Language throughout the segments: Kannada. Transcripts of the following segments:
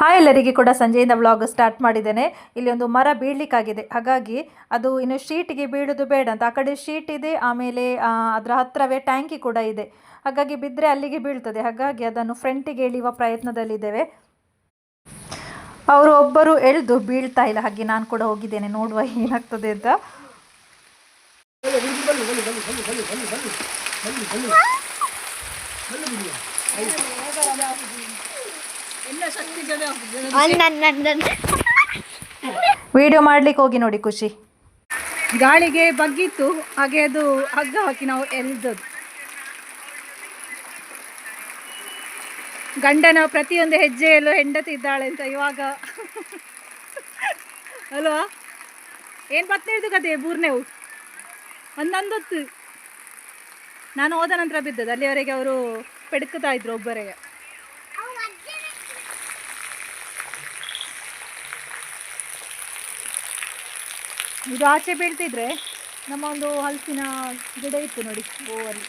ಹಾಯ್ ಎಲ್ಲರಿಗೆ ಕೂಡ ಸಂಜೆಯಿಂದ ವ್ಲಾಗ್ ಸ್ಟಾರ್ಟ್ ಮಾಡಿದ್ದೇನೆ. ಇಲ್ಲಿ ಒಂದು ಮರ ಬೀಳಲಿಕ್ಕಾಗಿದೆ. ಹಾಗಾಗಿ ಅದು ಇನ್ನು ಶೀಟಿಗೆ ಬೀಳೋದು ಬೇಡ ಅಂತ. ಆ ಕಡೆ ಶೀಟ್ ಇದೆ, ಆಮೇಲೆ ಅದರ ಹತ್ತಿರವೇ ಟ್ಯಾಂಕಿ ಕೂಡ ಇದೆ. ಹಾಗಾಗಿ ಬಿದ್ದರೆ ಅಲ್ಲಿಗೆ ಬೀಳ್ತದೆ. ಹಾಗಾಗಿ ಅದನ್ನು ಫ್ರಂಟಿಗೆ ಎಳೆಯುವ ಪ್ರಯತ್ನದಲ್ಲಿದ್ದೇವೆ. ಅವರು ಒಬ್ಬರು ಎಳೆದು ಬೀಳ್ತಾ ಇಲ್ಲ. ಹಾಗೆ ನಾನು ಕೂಡ ಹೋಗಿದ್ದೇನೆ. ನೋಡುವ ಏನಾಗ್ತದೆ ಅಂತ. ವಿಡಿಯೋ ಮಾಡ್ಲಿಕ್ಕೆ ಹೋಗಿ ನೋಡಿ ಖುಷಿ. ಗಾಳಿಗೆ ಬಗ್ಗಿತ್ತು ಹಾಗೆ ಅದು ಹಗ್ಗ ಹಾಕಿ ನಾವು ಎಲ್ದದ್ದು. ಗಂಡನ ಪ್ರತಿಯೊಂದು ಹೆಜ್ಜೆಯಲ್ಲೂ ಹೆಂಡತಿ ಇದ್ದಾಳೆ ಅಂತ ಇವಾಗ. ಅಲ್ವಾ? ಏನು ಪತ್ನೇದು ಕತೆ ಮೂರನೇವು ಒಂದೊಂದೊತ್ತು. ನಾನು ಹೋದ ನಂತರ ಬಿದ್ದದ್ದು. ಅಲ್ಲಿವರೆಗೆ ಅವರು ಪೆಡ್ಕುತ್ತಾ ಇದ್ರು ಒಬ್ಬರಿಗೆ. ಇದು ಆಚೆ ಬೀಳ್ತಿದ್ರೆ ನಮ್ಮ ಒಂದು ಹಲಸಿನ ಗಿಡ ಇತ್ತು ನೋಡಿ ಹೂವಲ್ಲಿ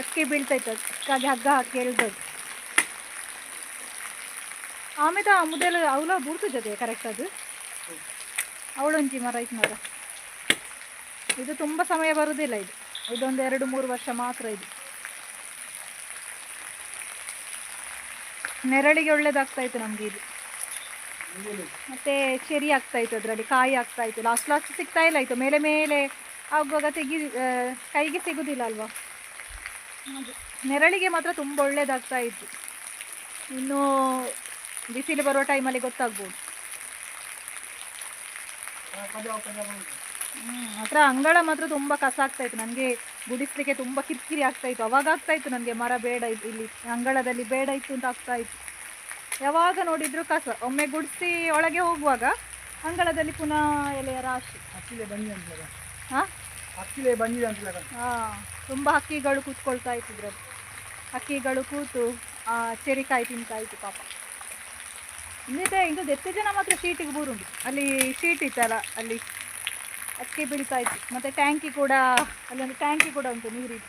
ಅಕ್ಕಿ ಬೀಳ್ತಾ ಇತ್ತು. ಅದಕ್ಕಾಗಿ ಹಗ್ಗ ಹಾಕಿ ಎಳ್ದದ್ದು ಆಮೇಲೆ ಮುದಲು ಅವಳ ಬೂರ್ತು ಜೊತೆ ಕರೆಕ್ಟ್ ಅದು? ಅವಳೊಂಚಿ ಮರ ಇತ್ತು ಮರ ಇದು ತುಂಬ ಸಮಯ ಬರುವುದಿಲ್ಲ ಇದು. ಇದೊಂದು ಎರಡು ಮೂರು ವರ್ಷ ಮಾತ್ರ ಇದು. ನೆರಳಿಗೆ ಒಳ್ಳೇದಾಗ್ತಾ ಇತ್ತು ನಮಗೆ ಇದು. ಮತ್ತೆ ಚೆರಿ ಆಗ್ತಾ ಇತ್ತು ಅದರಲ್ಲಿ ಕಾಯಿ ಆಗ್ತಾ ಇತ್ತು. ಲಾಸ್ಟ್ ಲಾಸ್ಟ್ ಸಿಗ್ತಾ ಇಲ್ಲ ಇತ್ತು ಮೇಲೆ ಮೇಲೆ ಆಗುವಾಗ ತೆಗಿ ಕೈಗೆ ಸಿಗುದಿಲ್ಲ ಅಲ್ವಾ? ನೆರಳಿಗೆ ಮಾತ್ರ ತುಂಬ ಒಳ್ಳೇದಾಗ್ತಾ ಇತ್ತು. ಇನ್ನು ಬಿಸಿಲು ಬರುವ ಟೈಮಲ್ಲಿ ಗೊತ್ತಾಗ್ಬೋದು. ಹ್ಮ್, ಮಾತ್ರ ಅಂಗಳ ಮಾತ್ರ ತುಂಬ ಕಸ ಆಗ್ತಾಯಿತ್ತು ನನಗೆ ಗುಡಿಸ್ಲಿಕ್ಕೆ ತುಂಬ ಕಿರಿಕಿರಿ ಆಗ್ತಾಯಿತ್ತು ಅವಾಗ ಆಗ್ತಾಯಿತ್ತು ನನಗೆ ಮರ ಬೇಡ ಇತ್ತು ಇಲ್ಲಿ ಅಂಗಳದಲ್ಲಿ ಬೇಡ ಇತ್ತು ಅಂತ ಆಗ್ತಾ ಇತ್ತು. ಯಾವಾಗ ನೋಡಿದ್ರು ಕಸ. ಒಮ್ಮೆ ಗುಡಿಸಿ ಒಳಗೆ ಹೋಗುವಾಗ ಅಂಗಳದಲ್ಲಿ ಪುನಃ ಎಲೆಯ ರಾಶಿ. ಹಕ್ಕಿಲೆ ಬನ್ನಿ ಅಂತ ಹಾಂ ಹಕ್ಕಿಲೆ ಬನ್ನಿ ಅಂತ ಹಾಂ ತುಂಬ ಹಕ್ಕಿಗಳು ಕೂತ್ಕೊಳ್ತಾ ಇತ್ತು ಇದ್ರಲ್ಲಿ. ಹಕ್ಕಿಗಳು ಕೂತು ಆ ಚೆರಿಕಾಯಿ ತಿಂತಾ ಇತ್ತು ಪಾಪ. ಇನ್ನಿದೆ ಇದು ಎತ್ತು ಜನ ಮಾತ್ರ ಶೀಟಿಗೆ ಬೂರುಂಟು. ಅಲ್ಲಿ ಶೀಟ್ ಇತ್ತಲ್ಲ ಅಲ್ಲಿ ಅಕ್ಕಿ ಬೀಳ್ತಾ ಇತ್ತು ಮತ್ತು ಟ್ಯಾಂಕಿ ಕೂಡ, ಅಲ್ಲೊಂದು ಟ್ಯಾಂಕಿ ಕೂಡ ಉಂಟು, ನೀರಿದ್ದು.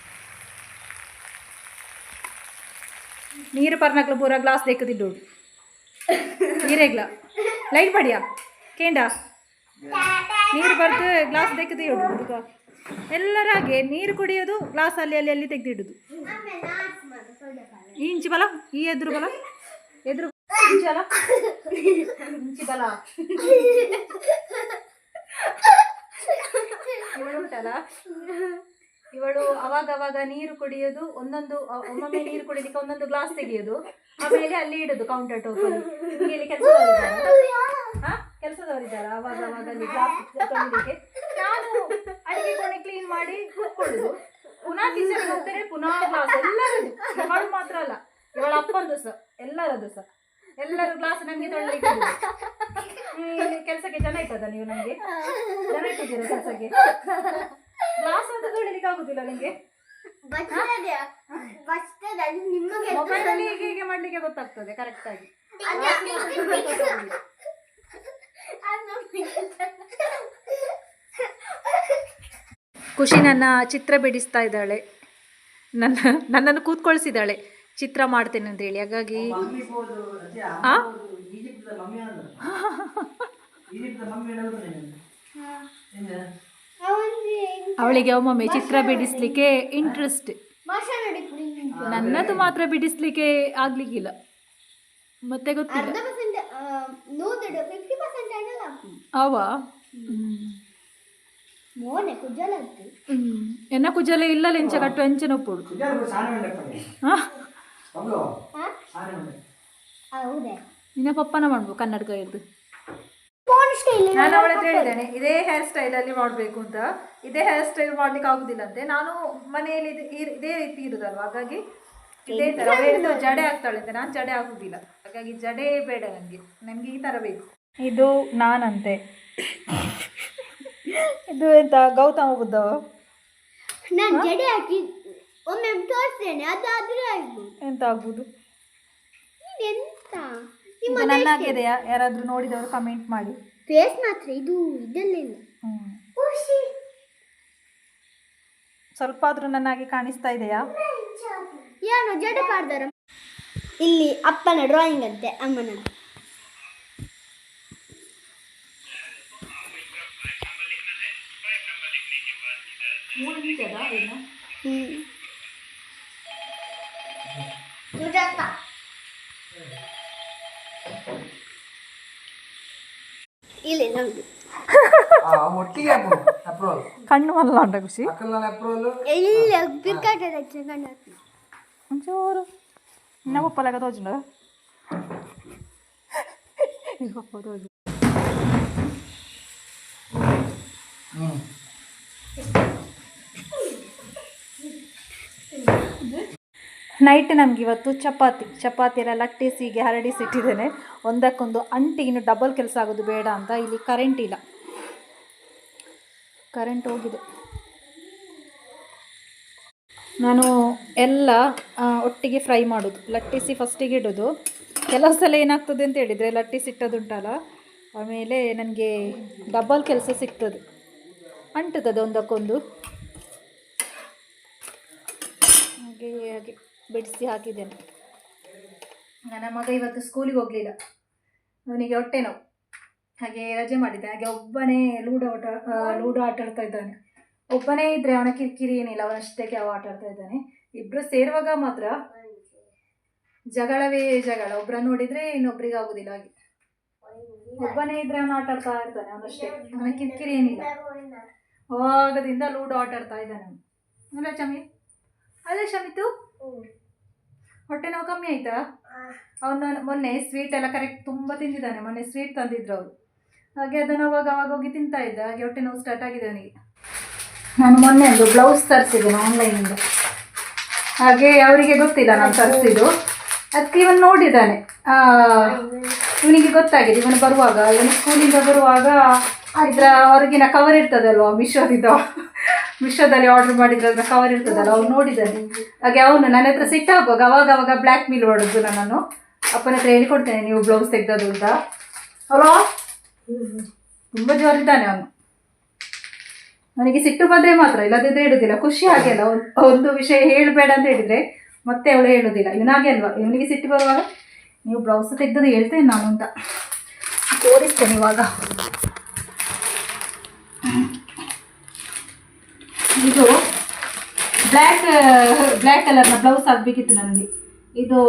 ನೀರು ಪರ್ನಕ್ಲು ಪೂರ ಗ್ಲಾಸ್ ದೇಕದಿದ್ದು ನೀರೇಗ್ಲ ಲೈಟ್ ಪಡಿಯಾ ಕೇಂಡ? ನೀರು ಬರ್ದು ಗ್ಲಾಸ್ ತೆಗೆದು ಎಲ್ಲರ ಹಾಗೆ ನೀರು ಕುಡಿಯೋದು ಗ್ಲಾಸ್ ಅಲ್ಲಿ ಅಲ್ಲಿ ಅಲ್ಲಿ ತೆಗೆದಿಡುದು. ಈ ಇಂಚು ಬಲ, ಈ ಎದುರು ಬಲ, ಎದುರು ಇಂಚು ಇಂಚಿ ಬಲ. ಉಂಟಲ್ಲ ಇವಳು ಅವಾಗ ಅವಾಗ ನೀರು ಕುಡಿಯೋದು, ಒಂದೊಂದು ಒಮ್ಮೊಮ್ಮೆ ನೀರು ಕುಡಿಲಿಕ್ಕೆ ಒಂದೊಂದು ಗ್ಲಾಸ್ ತೆಗೆಯೋದು, ಆಮೇಲೆ ಅಲ್ಲಿ ಇಡೋದು ಕೌಂಟರ್ ಟೋಪ್ ಅಲ್ಲಿ. ಕೆಲಸದವರಿದ್ದಾರಾ. ಕೆಲಸದವರಿದ್ದಾರ ಅವಾಗ ಅವಾಗ ಅಲ್ಲಿ ನಾನು ಅಡಿಗೆ ಕೋಣೆ ಕ್ಲೀನ್ ಮಾಡಿ ಕೂತ್ಕೊಳ್ಳುದು. ಪುನಃ ಕಿಚನ್ ಹೋಗ್ತಾರೆ ಪುನಃ ಗ್ಲಾಸ್ ಎಲ್ಲರದ್ದು. ಇವಳು ಮಾತ್ರ ಅಲ್ಲ. ಇವಳ ಅಪ್ಪಂದು ಸಹ ಎಲ್ಲರದು ಸಹ ಎಲ್ಲರೂ ಗ್ಲಾಸ್ ನಮಗೆ ತೊಳಿಲಿಕ್ಕೆ ಕೆಲಸಕ್ಕೆ ಜನ ಇಟ್ಟದ ನೀವು ನನಗೆ ಜನ ಇಟ್ಟಿದ್ದೀರಾ ಕೆಲಸಕ್ಕೆ? ಗ್ಲಾಸ್ ಅಂತ ತೊಳಿಲಿಕ್ಕೆ ಆಗುದಿಲ್ಲ ನಿಮಗೆ? ಮೊಬೈಲ್ ಅಲ್ಲಿ ಹೀಗೆ ಹೀಗೆ ಮಾಡ್ಲಿಕ್ಕೆ ಗೊತ್ತಾಗ್ತದೆ ಕರೆಕ್ಟ್ ಆಗಿ. ಖುಷಿ ನನ್ನ ಚಿತ್ರ ಬಿಡಿಸ್ತಾ ಇದ್ದಾಳೆ. ನನ್ನ ನನ್ನನ್ನು ಕೂತ್ಕೊಳ್ಸಿದ್ದಾಳೆ. ಚಿತ್ರ ಮಾಡ್ತೇನೆ ಅಂತ ಹೇಳಿ. ಹಾಗಾಗಿ ಅವಳಿಗೆ ಒಮ್ಮೊಮ್ಮೆ ಚಿತ್ರ ಬಿಡಿಸ್ಲಿಕ್ಕೆ ಇಂಟ್ರೆಸ್ಟ್ ನನ್ನದು ಮಾತ್ರ ಬಿಡಿಸ್ಲಿಕ್ಕೆ ಆಗ್ಲಿಕ್ಕಿಲ್ಲ. ಮತ್ತೆ ಗೊತ್ತಿಲ್ಲ. ಅವ? ಎನ್ನ ಕುಜಲ ಇಲ್ಲ ಎಂಚ ಕಟ್ಟು ಎಂಚ ನೊಪ್ಪುಡು ಹೌದೇ. ನಿನ್ನ ಪಪ್ಪನ ಮಾಡ್ಬೇಕು ಕನ್ನಡಕ ಸ್ಟೈಲ್ ನಾನು ಅವಳ ಹತ್ರ ಹೇಳಿದ್ದೇನೆ ಇದೇ ಹೇರ್ ಸ್ಟೈಲ್ ಅಲ್ಲಿ ಮಾಡಬೇಕು ಅಂತ. ಇದೇ ಹೇರ್ ಸ್ಟೈಲ್ ಮಾಡ್ಲಿಕ್ಕೆ ಆಗುದಿಲ್ಲ ಅಂತೆ ನಾನು ಮನೆಯಲ್ಲಿ ಇದು- ರೀತಿ ಇರುದಲ್ವ? ಹಾಗಾಗಿ ಇದೇ ತರ. ಜಡೆ ಆಗ್ತಾಳೆ ಅಂತ. ನಾನು ಜಡೆ ಆಗುದಿಲ್ಲ. ಹಾಗಾಗಿ ಜಡೆ ಬೇಡ ನನಗೆ ನನಗೆ ಈ ತರ ಬೇಕು. ಇದು ನಾನಂತೆ. ಇದು ಎಂತ ಗೌತಮ ಬುದ್ಧ ನಾನು ಜಡೆ ಹಾಕಿ ಒಮ್ಮೆ ತೋರಿಸ್ತೇನೆ ಅದಾದ್ರೆ ಆಗ್ಬೋದು. ಎಂತ ಆಗ್ಬೋದು? ಇದೆಂತ? ಹಾಕಿದೆಯಾ ಯಾರಾದ್ರೂ ನೋಡಿದವರು ಕಮೆಂಟ್ ಮಾಡಿ. ಫೇಸ್ ಮಾತ್ರ ಇದು ಇದೆಲ್ಲ ಇಲ್ಲ ಹ್ಮ್ ಸ್ವಲ್ಪ ಆದ್ರೂ ನನ್ನಾಗಿ ಕಾಣಿಸ್ತಾ ಇದೆಯಾ? ಏನು ಜಡೆ ಪಾಡ್ದಾರ ಇಲ್ಲಿ ಅಪ್ಪನ ಡ್ರಾಯಿಂಗ್ ಅಂತೆ ಅಮ್ಮನ. ಹ್ಮ್. ಇಲ್ಲಿ ನಮ್ದು ಒಟ್ಟಿಗೆ ಅಪ್ರೋಲ್ ಕಣ್ಣು ಮಲ್ಲ ಉಂಟ ಖುಷಿ ಅಕ್ಕಲ್ಲ ಅಪ್ರೋಲ್ ಇಲ್ಲಿ ಕ್ರಿಕೆಟ್ ಕಂಡು ಒಂಚೂರು ನಮ್ಮ ಪಪ್ಪಲಾಗ ತೋಜುಂಡ ಪಪ್ಪ ತೋಜು ಹ್ಞೂ ನೈಟ್ ನಮ್ಗೆ ಇವತ್ತು ಚಪಾತಿ. ಚಪಾತಿ ಎಲ್ಲ ಲಟ್ಟಿಸಿಗೆ ಹರಡಿಸಿಟ್ಟಿದ್ದೇನೆ ಒಂದಕ್ಕೊಂದು ಅಂಟಿ, ಇನ್ನು ಡಬಲ್ ಕೆಲಸ ಆಗೋದು ಬೇಡ ಅಂತ ಇಲ್ಲಿ ಕರೆಂಟ್ ಇಲ್ಲ. ಕರೆಂಟ್ ಹೋಗಿದೆ. ನಾನು ಎಲ್ಲ ಒಟ್ಟಿಗೆ ಫ್ರೈ ಮಾಡೋದು. ಲಟ್ಟಿಸಿ ಫಸ್ಟಿಗೆ ಇಡೋದು. ಕೆಲವು ಸಲ ಏನಾಗ್ತದೆ ಅಂತ ಹೇಳಿದರೆ ಲಟ್ಟಿಸಿ ಇಟ್ಟದುಂಟಲ್ಲ ಆಮೇಲೆ ನನಗೆ ಡಬಲ್ ಕೆಲಸ ಸಿಗ್ತದೆ. ಅಂಟುತ್ತದೆ ಒಂದಕ್ಕೊಂದು. ಹಾಗೆ ಹಾಗೆ. ಬಿಡಿಸಿ ಹಾಕಿದ್ದೇನೆ. ನನ್ನ ಮಗ ಇವತ್ತು ಸ್ಕೂಲಿಗೆ ಹೋಗಲಿಲ್ಲ. ಅವನಿಗೆ ಹೊಟ್ಟೆ ನೋವು. ಹಾಗೆ ರಜೆ ಮಾಡಿದ್ದೆ. ಹಾಗೆ ಒಬ್ಬನೇ ಲೂಡೋ ಆಟ ಲೂಡೋ ಆಟ ಆಡ್ತಾ ಇದ್ದಾನೆ. ಒಬ್ಬನೇ ಇದ್ದರೆ ಅವನ ಕಿರಿಕಿರಿ ಏನಿಲ್ಲ ಅವನಷ್ಟಕ್ಕೆ ಅವ ಆಟ ಆಡ್ತಾ ಇದ್ದಾನೆ. ಇಬ್ಬರು ಸೇರುವಾಗ ಮಾತ್ರ ಜಗಳವೇ ಜಗಳ. ಒಬ್ಬರ ನೋಡಿದರೆ ಇನ್ನೊಬ್ರಿಗೆ ಆಗೋದಿಲ್ಲ ಹಾಗೆ. ಒಬ್ಬನೇ ಇದ್ರೆ ಅವನು ಆಟ ಆಡ್ತಾ ಇರ್ತಾನೆ ಅವನಷ್ಟೇ ಅವನ ಕಿರಿಕಿರಿ ಏನಿಲ್ಲ. ಅವಾಗದಿಂದ ಲೂಡೋ ಆಟ ಆಡ್ತಾ ಇದ್ದಾನೆ ಅಲ್ಲ ಚಮಿ ಅಲ್ಲ ಶಮಿತು ಹೊಟ್ಟೆ ನೋವು ಕಮ್ಮಿ ಆಯ್ತಾ? ಅವನು ಮೊನ್ನೆ ಸ್ವೀಟ್ ಎಲ್ಲ ಕರೆಕ್ಟ್ ತುಂಬ ತಿಂದಿದ್ದಾನೆ. ಮೊನ್ನೆ ಸ್ವೀಟ್ ತಂದಿದ್ರು ಅವರು. ಹಾಗೆ ಅದನ್ನು ಅವಾಗ ಅವಾಗ ಹೋಗಿ ತಿಂತಾ ಇದ್ದ. ಹಾಗೆ ಹೊಟ್ಟೆ ನೋವು ಸ್ಟಾರ್ಟ್ ಆಗಿದೆ ಅವನಿಗೆ. ನಾನು ಮೊನ್ನೆ ಒಂದು ಬ್ಲೌಸ್ ತರಿಸಿದ್ದೇನೆ ಆನ್ಲೈನಿಂದ ಹಾಗೆ ಅವರಿಗೆ ಗೊತ್ತಿಲ್ಲ ನಾನು ತರಿಸಿದ್ದು. ಅದಕ್ಕೆ ಇವನು ನೋಡಿದ್ದಾನೆ. ಆ, ಇವನಿಗೆ ಗೊತ್ತಾಗಿದೆ. ಇವನು ಬರುವಾಗ ಇವನು ಸ್ಕೂಲಿಂದ ಬರುವಾಗ ಇದರ ಹೊರಗಿನ ಕವರ್ ಇರ್ತದಲ್ವ ಮಿಶೋದಿಂದ ಮಿಶೋದಲ್ಲಿ ಆರ್ಡರ್ ಮಾಡಿದ್ರೆ ಕವರ್ ಇರ್ತದಲ್ಲ ಅವ್ನು ನೋಡಿದ್ದಾನೆ ಹಾಗೆ ಅವನು ನನ್ನ ಹತ್ರ ಸಿಟ್ಟಾಗುವಾಗ ಅವಾಗ ಅವಾಗ ಬ್ಲ್ಯಾಕ್ ಮೇಲ್ ಮಾಡೋದು ನನ್ನನ್ನು, ಅಪ್ಪನ ಹತ್ರ ಹೇಳಿಕೊಡ್ತೇನೆ, ನೀವು ಬ್ಲೌಸ್ ತೆಗ್ದದು ಅಂತ. ಅಲೋ ತುಂಬ ಜೋರಿದ್ದಾನೆ ಅವನು. ನನಗೆ ಸಿಟ್ಟು ಬಂದರೆ ಮಾತ್ರ ಇಲ್ಲದಿದ್ದರೆ ಇಡುದಿಲ್ಲ ಖುಷಿ ಒಂದ್- ಒಂದು ವಿಷಯ ಹೇಳಬೇಡ ಅಂತ ಹೇಳಿದರೆ ಮತ್ತೆ ಅವಳು ಹೇಳೋದಿಲ್ಲ. ಇವನಾಗೆ ಅಲ್ವಾ? ಇವನಿಗೆ ಸಿಟ್ಟು ಬರುವಾಗ, ನೀವು ಬ್ಲೌಸ್ ತೆಗ್ದದ್ದು ಹೇಳ್ತೇನೆ ನಾನು ಅಂತ. ತೋರಿಸ್ತೇನೆ ಇವಾಗ. ಇದು ಬ್ಲ್ಯಾಕ್ ಬ್ಲ್ಯಾಕ್ ಕಲರ್ನ ಬ್ಲೌಸ್ ಆಗಬೇಕಿತ್ತು ನನಗೆ. ಇದು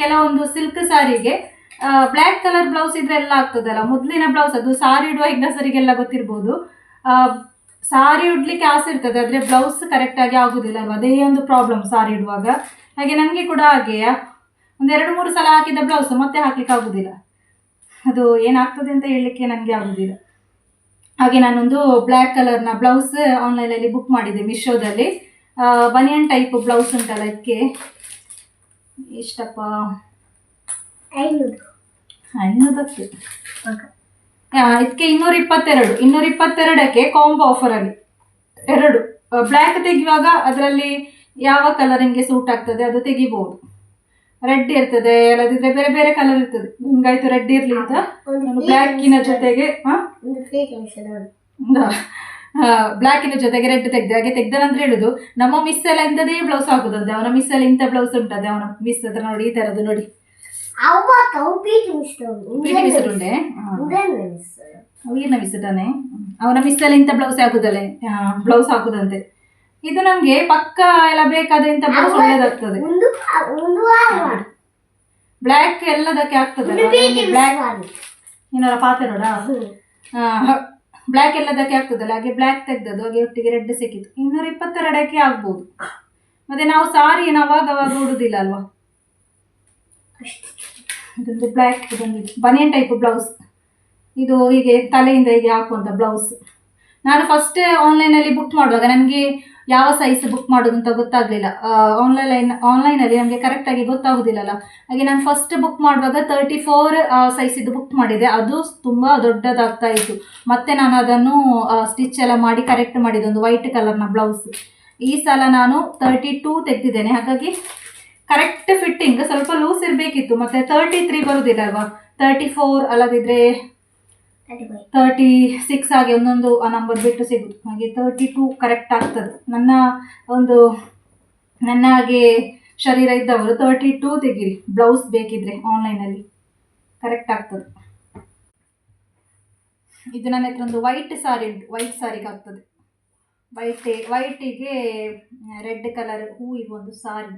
ಕೆಲವೊಂದು ಸಿಲ್ಕ್ ಸಾರಿಗೆ. ಬ್ಲ್ಯಾಕ್ ಕಲರ್ ಬ್ಲೌಸ್ ಇದ್ರೆ ಎಲ್ಲ ಆಗ್ತದಲ್ಲ? ಮೊದಲಿನ ಬ್ಲೌಸ್ ಅದು ಸಾರಿ ಇಡುವ ಹೆಂಗಸರಿಗೆಲ್ಲ ಗೊತ್ತಿರ್ಬೋದು. ಸಾರಿ ಉಡ್ಲಿಕ್ಕೆ ಆಸೆ ಇರ್ತದೆ, ಆದರೆ ಬ್ಲೌಸ್ ಕರೆಕ್ಟಾಗಿ ಆಗೋದಿಲ್ಲ ಅಲ್ವಾ? ಅದೇ ಒಂದು ಪ್ರಾಬ್ಲಮ್ ಸಾರಿ ಇಡುವಾಗ. ಹಾಗೆ ನನಗೆ ಕೂಡ ಹಾಗೆ ಒಂದು ಎರಡು, ಮೂರು ಸಲ ಹಾಕಿದ ಬ್ಲೌಸ್ ಮತ್ತೆ ಹಾಕ್ಲಿಕ್ಕೆ ಆಗೋದಿಲ್ಲ. ಅದು ಏನಾಗ್ತದೆ ಅಂತ ಹೇಳಲಿಕ್ಕೆ ನನಗೆ ಆಗೋದಿಲ್ಲ. ಹಾಗೆ ನಾನೊಂದು ಬ್ಲ್ಯಾಕ್ ಕಲರ್ನ ಬ್ಲೌಸ್ ಆನ್ಲೈನಲ್ಲಿ ಬುಕ್ ಮಾಡಿದೆ ಮಿಶೋದಲ್ಲಿ ಬನಿಯನ್ ಟೈಪ್ ಬ್ಲೌಸ್ ಉಂಟಲ್ಲ ಅದಕ್ಕೆ ಎಷ್ಟಪ್ಪ ಇದಕ್ಕೆ ಇನ್ನೂರ ಇಪ್ಪತ್ತೆರಡು ಇನ್ನೂರ ಇಪ್ಪತ್ತೆರಡಕ್ಕೆ ಕಾಂಬೋ ಆಫರಲ್ಲಿ ಎರಡು ಬ್ಲ್ಯಾಕ್ ತೆಗೆಯುವಾಗ ಅದರಲ್ಲಿ ಯಾವ ಕಲರ್ ನಿಮಗೆ ಸೂಟ್ ಆಗ್ತದೆ ಅದು ತೆಗಿಬೋದು. ರೆಡ್ ಇರ್ತದೆ ಅಲ್ಲದಿದ್ರೆ ಬೇರೆ ಬೇರೆ ಕಲರ್ ಇರ್ತದೆ. ನಿಮ್ಗಾಯ್ತು ರೆಡ್ ಇರ್ಲಿ ಅಂತ. ಬ್ಲ್ಯಾಕಿನ ಜೊತೆಗೆ ಬ್ಲ್ಯಾಕಿನ ಜೊತೆಗೆ ರೆಡ್ ತೆಗ್ದೆ. ಹಾಗೆ ತೆಗ್ದ ನಂತರ ಹೇಳುದು ನಮ್ಮ ಮಿಸ್ ಎಲ್ಲ ಇಂಥದೇ ಬ್ಲೌಸ್ ಹಾಕುದಂತೆ ಅವನ ಮಿಸ್ ಎಲ್ಲ ಇಂಥ ಬ್ಲೌಸ್ ಉಂಟದೆ. ಅವನ ಮಿಸ್ ಹತ್ರ ನೋಡಿ ಈ ತರದ್ದು ನೋಡಿ. ಅವ ಕವು P T mister Preethi miss ಅವನ ಮಿಸ್ ಎಲ್ಲ ಇಂಥ ಬ್ಲೌಸ್ ಹಾಕುದಲ್ಲೇ ಬ್ಲೌಸ್ ಹಾಕುದಂತೆ. ಇದು ನಮ್ಗೆ ಪಕ್ಕ ಎಲ್ಲ ಬೇಕಾದ ಇಂಥ ಬ್ಲೌಸ್ ಒಳ್ಳೇದಾಗ್ತದೆ. ಒಂದು ಬ್ಲ್ಯಾಕ್ ಎಲ್ಲದಕ್ಕೆ ಆಗ್ತದೆ ಬ್ಲ್ಯಾಕ್ ಏನಾರ ಪಾತ್ರೆ ನೋಡ? ಬ್ಲ್ಯಾಕ್ ಎಲ್ಲದಕ್ಕೆ ಆಗ್ತದಲ್ಲ ಹಾಗೆ ಬ್ಲ್ಯಾಕ್ ತೆಗ್ದದ್ದು ಹಾಗೆ ಒಟ್ಟಿಗೆ ರೆಡ್ ಸಿಕ್ಕಿತು ಇನ್ನೂರ ಇಪ್ಪತ್ತೆರಡಕ್ಕೆ ಆಗ್ಬೋದು. ಮತ್ತೆ ನಾವು ಸಾರಿ ಅವಾಗ ಅವಾಗ ಉಡುದಿಲ್ಲ ಅಲ್ವಾ? ಇದೊಂದು ಬ್ಲ್ಯಾಕ್ ಇದೊಂದು ಬನಿಯನ್ ಟೈಪ್ ಬ್ಲೌಸ್ ಇದು ಹೀಗೆ ತಲೆಯಿಂದ ಹೀಗೆ ಹಾಕುವಂಥ ಬ್ಲೌಸ್ ನಾನು ಫಸ್ಟ್ ಆನ್ಲೈನಲ್ಲಿ ಬುಕ್ ಮಾಡುವಾಗ ನನಗೆ ಯಾವ ಸೈಜ್ ಬುಕ್ ಮಾಡೋದು ಅಂತ ಗೊತ್ತಾಗಲಿಲ್ಲ ಆನ್ಲೈನ್ ಆನ್ಲೈನಲ್ಲಿ ನಮಗೆ ಕರೆಕ್ಟಾಗಿ ಗೊತ್ತಾಗೋದಿಲ್ಲಲ್ಲ. ಹಾಗೆ ನಾನು ಫಸ್ಟ್ ಬುಕ್ ಮಾಡುವಾಗ ತರ್ಟಿ ಫೋರ್ ಸೈಜಿದ್ದು ಬುಕ್ ಮಾಡಿದೆ. ಅದು ತುಂಬ ದೊಡ್ಡದಾಗ್ತಾ ಇತ್ತು. ಮತ್ತೆ ನಾನು ಅದನ್ನು ಸ್ಟಿಚ್ ಎಲ್ಲ ಮಾಡಿ ಕರೆಕ್ಟ್ ಮಾಡಿದೆ, ಒಂದು ವೈಟ್ ಕಲರ್ನ ಬ್ಲೌಸ್ ಈ ಸಲ ನಾನು ತರ್ಟಿ ಟೂ ತೆಗೆದಿದ್ದೇನೆ. ಹಾಗಾಗಿ ಕರೆಕ್ಟ್ ಫಿಟ್ಟಿಂಗ್ ಸ್ವಲ್ಪ ಲೂಸ್ ಇರಬೇಕಿತ್ತು. ಮತ್ತು ತರ್ಟಿ ತ್ರೀ ಬರೋದಿಲ್ಲ ಅಲ್ವಾ? ತರ್ಟಿ ಫೋರ್ ಅಲ್ಲದಿದ್ದರೆ ತರ್ಟಿ ಸಿಕ್ಸ್ ಆಗಿ ಒಂದೊಂದು ಆ ನಂಬರ್ ಬಿಟ್ಟು ಸಿಗುದು. ಹಾಗೆ ತರ್ಟಿ ಟು ಕರೆಕ್ಟ್ ಆಗ್ತದೆ. ನನ್ನ ಒಂದು, ನನ್ನ ಹಾಗೆ ಶರೀರ ಇದ್ದವರು ತರ್ಟಿ ಟೂ ತೆಗೀರಿ. ಬ್ಲೌಸ್ ಬೇಕಿದ್ರೆ ಆನ್ಲೈನಲ್ಲಿ ಕರೆಕ್ಟ್ ಆಗ್ತದೆ. ಇದು ನನ್ನ ಹತ್ರ ಒಂದು ವೈಟ್ ಸಾರಿ ವೈಟ್ ಸಾರಿಗೆ ಆಗ್ತದೆ. ವೈಟ್ ವೈಟಿಗೆ ರೆಡ್ ಕಲರ್ ಹೂವಿಗೆ ಒಂದು ಸಾರಿ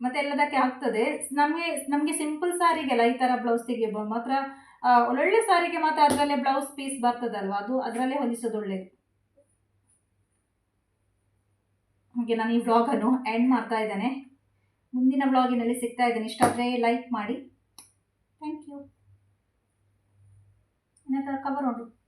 ಮತ್ತೆ ಎಲ್ಲದಕ್ಕೆ ಆಗ್ತದೆ. ನಮಗೆ ನಮಗೆ ಸಿಂಪಲ್ ಸಾರಿಗೆಲ್ಲ ಈ ಥರ ಬ್ಲೌಸ್ ತೆಗಿಬೋದು ಮಾತ್ರ ಒಳ್ಳೊಳ್ಳೆ ಸಾರಿಗೆ ಮಾತ್ರ ಅದರಲ್ಲೇ ಬ್ಲೌಸ್ ಪೀಸ್ ಬರ್ತದಲ್ವ? ಅದು ಅದರಲ್ಲೇ ಹೊಲಿಸೋದು ಒಳ್ಳೇದು ಹಾಗೆ ನಾನು ಈ ವ್ಲಾಗನ್ನು ಎಂಡ್ ಮಾಡ್ತಾ ಇದ್ದೇನೆ. ಮುಂದಿನ ವ್ಲಾಗಿನಲ್ಲಿ ಸಿಗ್ತಾ ಇದ್ದೇನೆ. ಇಷ್ಟ ಆದರೆ ಲೈಕ್ ಮಾಡಿ. ಥ್ಯಾಂಕ್ ಯು ಇನ್ನೊಂದು ಕವರ್ ಉಂಟು.